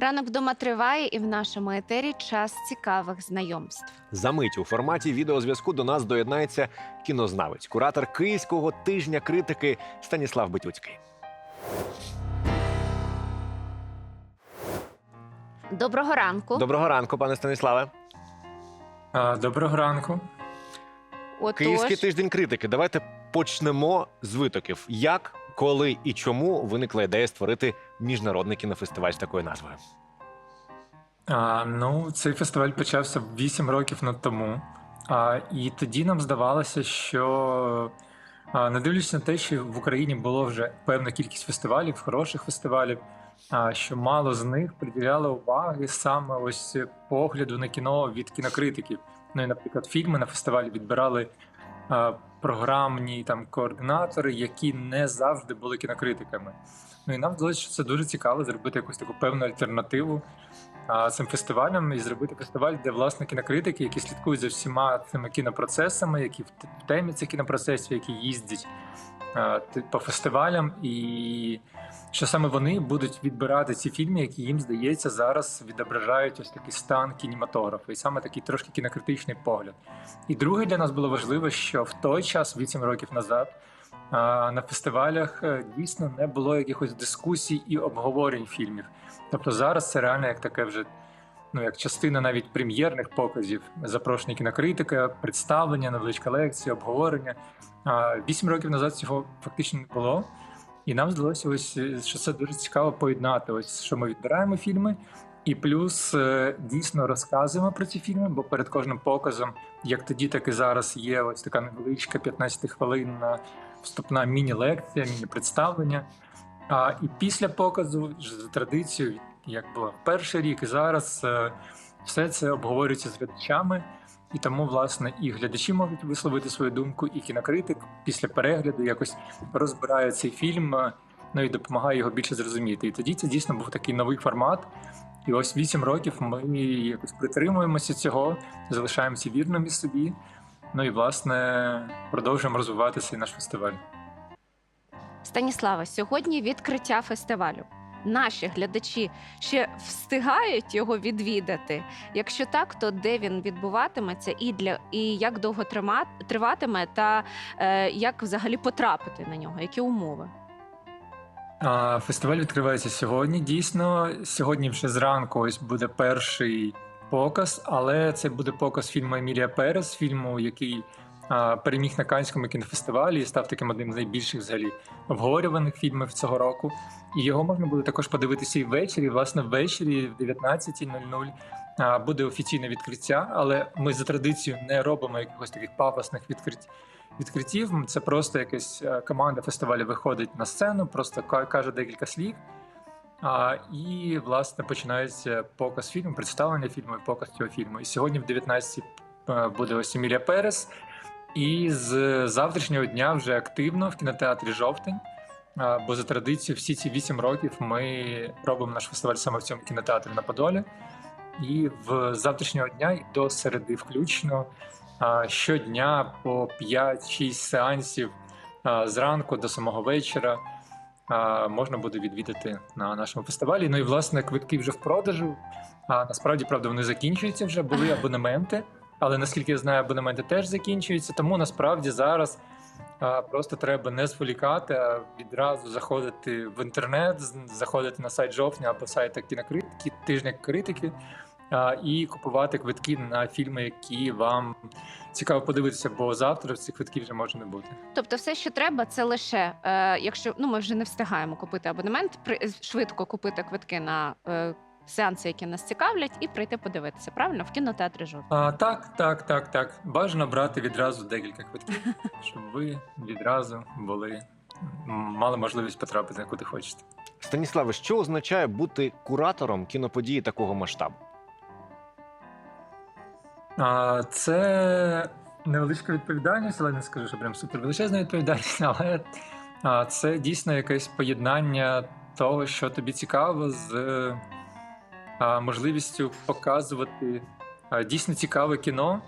Ранок вдома триває, і в нашому етері час цікавих знайомств. За мить у форматі відеозв'язку до нас доєднається кінознавець, куратор Київського тижня критики Станіслав Битюцький. Доброго ранку. Доброго ранку, пане Станіславе. А, Доброго ранку. Отож, Київський тиждень критики. Давайте почнемо з витоків. Як, коли і чому виникла ідея створити міжнародний кінофестиваль з такою назвою? А, ну, цей фестиваль почався 8 років на тому. А, і тоді нам здавалося, що а, не дивлячись на те, що в Україні було вже певна кількість фестивалів, хороших фестивалів, а, що мало з них приділяли уваги саме ось погляду на кіно від кінокритиків. Ну і, наприклад, фільми на фестивалі відбирали а, програмні там координатори, які не завжди були кінокритиками. Ну і нам здалося, що це дуже цікаво зробити якусь таку певну альтернативу а, цим фестивалям і зробити фестиваль, де власне кінокритики, які слідкують за всіма цими кінопроцесами, які в темі цих кінопроцесів, які їздять по фестивалям, і що саме вони будуть відбирати ці фільми, які їм здається зараз відображають ось такий стан кінематографу, і саме такий трошки кінокритичний погляд. І друге для нас було важливо, що в той час, 8 років назад, на фестивалях е, дійсно не було якихось дискусій і обговорень фільмів. Тобто зараз це реально як таке вже. Ну, як частина навіть прем'єрних показів, запрошення кінокритика, представлення, невеличка лекція, обговорення. Вісім років назад цього фактично не було. І нам здалося, ось що це дуже цікаво поєднати. Ось що ми відбираємо фільми, і плюс е, дійсно розказуємо про ці фільми, бо перед кожним показом, як тоді, так і зараз, є ось така невеличка 15 хвилинна вступна міні-лекція, міні-представлення. А і після показу, за традицією, як було перший рік, і зараз е, все це обговорюється з глядачами. І тому, власне, і глядачі можуть висловити свою думку, і кінокритик після перегляду якось розбирає цей фільм, е, ну і допомагає його більше зрозуміти. І тоді це дійсно був такий новий формат. І ось вісім років ми якось притримуємося цього, залишаємося вірними собі. Ну і власне продовжуємо розвивати цей наш фестиваль. Станіслава, сьогодні відкриття фестивалю. Наші глядачі ще встигають його відвідати. Якщо так, то де він відбуватиметься, і для і як довго триватиме, та е, як взагалі потрапити на нього, які умови? Фестиваль відкривається сьогодні. Дійсно, сьогодні вже зранку ось буде перший показ, але це буде показ фільму Емілія Перес, фільму, який переміг на Канському кінофестивалі і став таким одним з найбільших взагалі обговорюваних фільмів цього року. І його можна буде також подивитися і ввечері. Власне, ввечері в 19.00 буде офіційне відкриття, але ми за традицією не робимо якихось таких пафосних відкриттів. Відкриттів це просто якась е, команда фестивалю виходить на сцену, просто каже декілька слів. А, і власне починається показ фільму, представлення фільму і показ цього фільму. І сьогодні в 19 буде ось Емілія Перес. І з завтрашнього дня вже активно в кінотеатрі Жовтень. Бо за традицією всі ці 8 років ми робимо наш фестиваль саме в цьому кінотеатрі на Подолі. І в завтрашнього дня і до середи включно щодня по 5-6 сеансів зранку до самого вечора можна буде відвідати на нашому фестивалі. Ну і власне квитки вже в продажу. А насправді, правда, вони закінчуються вже. Були абонементи, але наскільки я знаю, абонементи теж закінчуються. Тому насправді зараз а, просто треба не зволікати, а відразу заходити в інтернет, заходити на сайт жовтня або сайт кінокритики, тижня критики. І купувати квитки на фільми, які вам цікаво подивитися, бо завтра цих квитків вже може не бути. Тобто, все, що треба, це лише е, якщо ну ми вже не встигаємо купити абонемент, при швидко купити квитки на е, сеанси, які нас цікавлять, і прийти подивитися. Правильно в кінотеатрі жовтень. А, так, так, так, так. Бажано брати відразу декілька квитків, щоб ви відразу були мали можливість потрапити куди хочете. Станіславе, що означає бути куратором кіноподії такого масштабу? А, це невеличка відповідальність, але не скажу, що прям супервеличезна відповідальність, але а, це дійсно якесь поєднання того, що тобі цікаво, з можливістю показувати дійсно цікаве кіно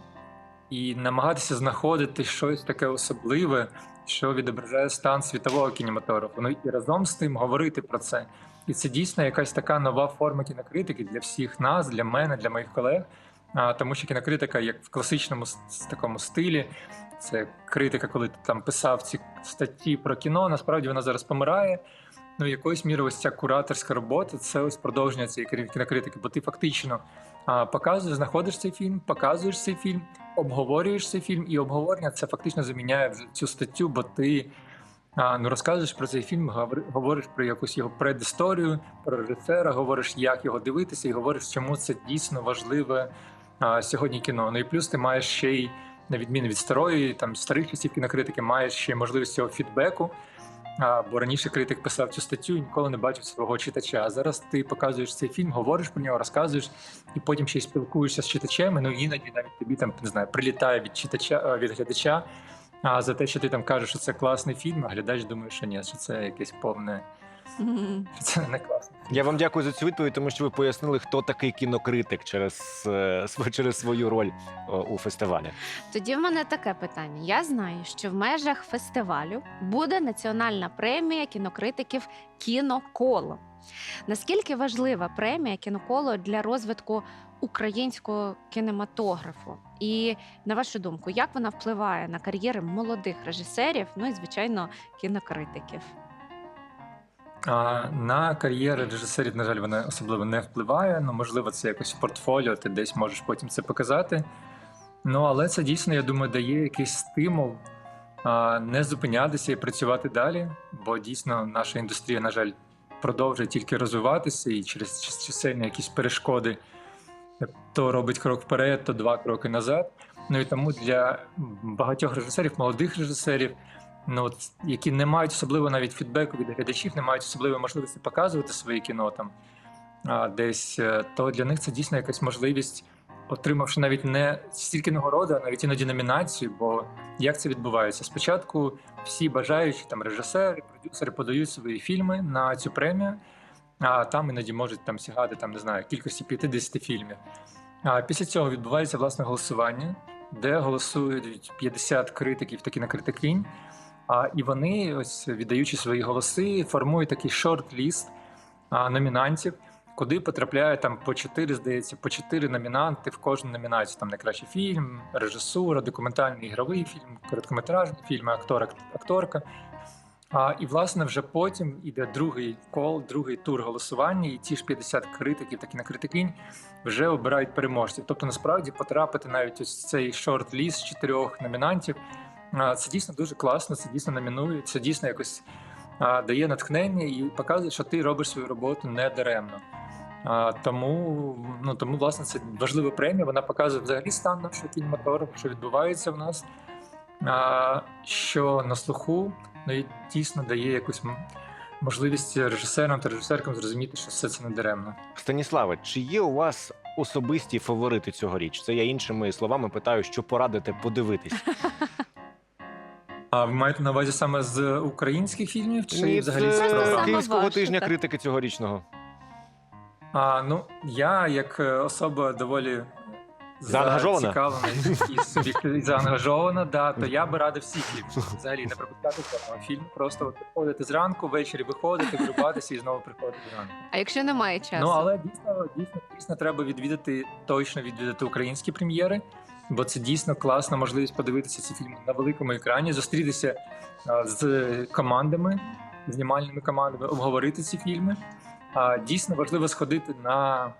і намагатися знаходити щось таке особливе, що відображає стан світового кінематографу. Ну і разом з тим говорити про це. І це дійсно якась така нова форма кінокритики для всіх нас, для мене, для моїх колег. Тому що кінокритика, як в класичному такому стилі, це критика, коли ти там писав ці статті про кіно. Насправді вона зараз помирає. Ну, якоюсь мірою ось ця кураторська робота це ось продовження цієї кінокритики, бо ти фактично а, показуєш, знаходиш цей фільм, показуєш цей фільм, обговорюєш цей фільм, і обговорення це фактично заміняє цю статтю, бо ти а, ну, розказуєш про цей фільм, говориш про якусь його предісторію, про режисера, говориш, як його дивитися, і говориш, чому це дійсно важливе а, сьогодні кіно. Ну і плюс ти маєш ще й, на відміну від старої, там старих часів кінокритики, маєш ще можливість цього фідбеку. Бо раніше критик писав цю статтю і ніколи не бачив свого читача. А зараз ти показуєш цей фільм, говориш про нього, розказуєш, і потім ще й спілкуєшся з читачем. Ну іноді навіть тобі там не знаю, прилітає від читача е, від глядача. А за те, що ти там кажеш, що це класний фільм, а глядач думає, що ні, що це якесь повне, що це не класний. Я вам дякую за цю відповідь, тому що ви пояснили, хто такий кінокритик через, е, через свою роль е, у фестивалі. Тоді в мене таке питання. Я знаю, що в межах фестивалю буде національна премія кінокритиків Кіноколо. Наскільки важлива премія кіноколо для розвитку українського кінематографу? І на вашу думку, як вона впливає на кар'єри молодих режисерів, ну і звичайно кінокритиків? На кар'єри режисерів, на жаль, вона особливо не впливає. Ну, можливо, це якось в портфоліо, ти десь можеш потім це показати. Ну, але це дійсно, я думаю, дає якийсь стимул не зупинятися і працювати далі, бо дійсно наша індустрія, на жаль, продовжує тільки розвиватися і через чисельні якісь перешкоди то робить крок вперед, то два кроки назад. Ну і тому для багатьох режисерів, молодих режисерів, ну які не мають особливо навіть фідбеку від глядачів, не мають особливої можливості показувати своє кіно там а, десь, е, то для них це дійсно якась можливість, отримавши навіть не стільки нагороди, а навіть іноді номінацію. Бо як це відбувається? Спочатку всі бажаючі там режисери, продюсери подають свої фільми на цю премію. А там іноді можуть там сягати там, не знаю, кількості 50 фільмів. А після цього відбувається власне голосування, де голосують 50 критиків та кінокритикинь. А, і вони, ось віддаючи свої голоси, формують такий шорт-ліст номінантів, куди потрапляє там по 4, здається, по 4 номінанти в кожну номінацію. Там найкращий фільм, режисура, документальний ігровий фільм, короткометражний фільм, актор, акторка. А, і власне вже потім іде другий кол, другий тур голосування, і ті ж 50 критиків та кінокритикинь вже обирають переможців. Тобто, насправді потрапити навіть ось цей шорт-ліст чотирьох номінантів. Це дійсно дуже класно, це дійсно номінує, це дійсно якось дає натхнення і показує, що ти робиш свою роботу не даремно. Тому, ну тому, власне, це важлива премія. Вона показує взагалі стан нашого кінематографу, що відбувається в нас, що на слуху, ну і дійсно дає якусь можливість режисерам та режисеркам зрозуміти, що все це не даремно. Станіславе, чи є у вас особисті фаворити цьогоріч? Це я іншими словами питаю, що порадите подивитись. А ви маєте на увазі саме з українських фільмів чи Ні, взагалі з саме Київського ваше, тижня так. критики цьогорічного. А, ну, я як е, особа доволі Заангажована? зацікавлена і собі і заангажована, да, то я би радив всі фільми. Взагалі не пропускати жодного фільму. Просто от приходити зранку, ввечері виходити, вирубатися і знову приходити зранку. А якщо немає часу? Ну але дійсно, дійсно, дійсно треба відвідати, точно відвідати українські прем'єри, бо це дійсно класна можливість подивитися ці фільми на великому екрані, зустрітися з командами, знімальними командами, обговорити ці фільми. Дійсно важливо сходити на.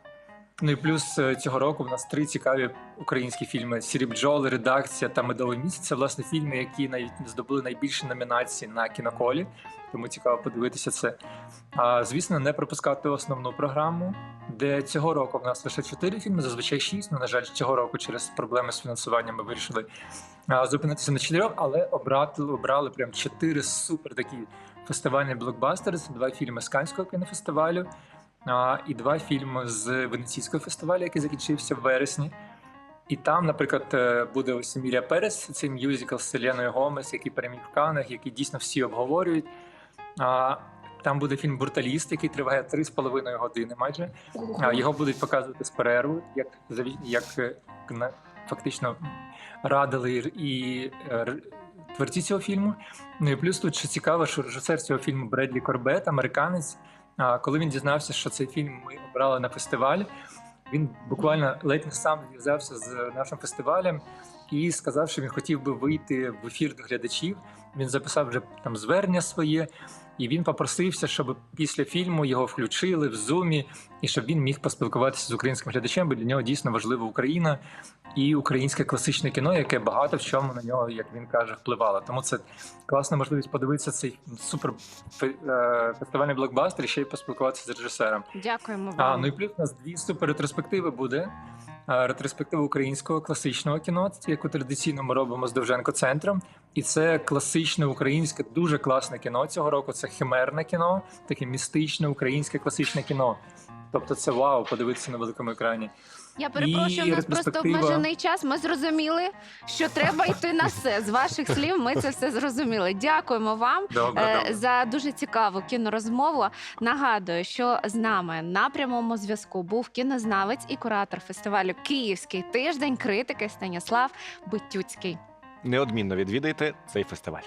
Ну і плюс е, цього року в нас три цікаві українські фільми: Сірі бджоли, редакція та медовий місяць. Це власне фільми, які навіть здобули найбільші номінації на кіноколі. Тому цікаво подивитися це. А звісно, не пропускати основну програму, де цього року в нас лише чотири фільми, зазвичай шість. Ну, на жаль, цього року через проблеми з фінансуванням ми вирішили зупинитися на чотирьох, але обрати обрали прям чотири супер такі фестивальні блокбастери. Це два фільми з Канського кінофестивалю. І два фільми з Венеційського фестивалю, який закінчився в вересні. І там, наприклад, е, буде ось Емілія Перес, цей мюзикл з Селеною Гомес, який переміг в Каннах, який дійсно всі обговорюють. А, там буде фільм Бруталіст, який триває 3,5 години майже. Його будуть показувати з перервою, як, як е, фактично радили і е, творці цього фільму. Ну і плюс тут ще цікаво, що режисер цього фільму Бредлі Корбет, американець, коли він дізнався, що цей фільм ми обрали на фестиваль, він буквально ледь не сам зв'язався з нашим фестивалем і сказав, що він хотів би вийти в ефір до глядачів. Він записав вже там звернення своє, і він попросився, щоб після фільму його включили в зумі, і щоб він міг поспілкуватися з українським глядачем, бо для нього дійсно важлива Україна і українське класичне кіно, яке багато в чому на нього, як він каже, впливало. Тому це класна можливість подивитися цей супер е, фестивальний блокбастер і ще й поспілкуватися з режисером. Дякуємо А, ну і плюс у нас дві супер ретроспективи буде. Ретроспектива українського класичного кіно, яку традиційно ми робимо з Довженко центром. І це класичне українське, дуже класне кіно цього року. Це химерне кіно, таке містичне українське класичне кіно. Тобто це вау, подивитися на великому екрані. Я перепрошую, і у нас просто ретроспектива- обмежений час. Ми зрозуміли, що треба йти на все. З ваших слів ми це все зрозуміли. Дякуємо вам. Добре, е, добре. За дуже цікаву кінорозмову нагадую, що з нами на прямому зв'язку був кінознавець і куратор фестивалю Київський тиждень критики Станіслав Битюцький. Неодмінно відвідайте цей фестиваль.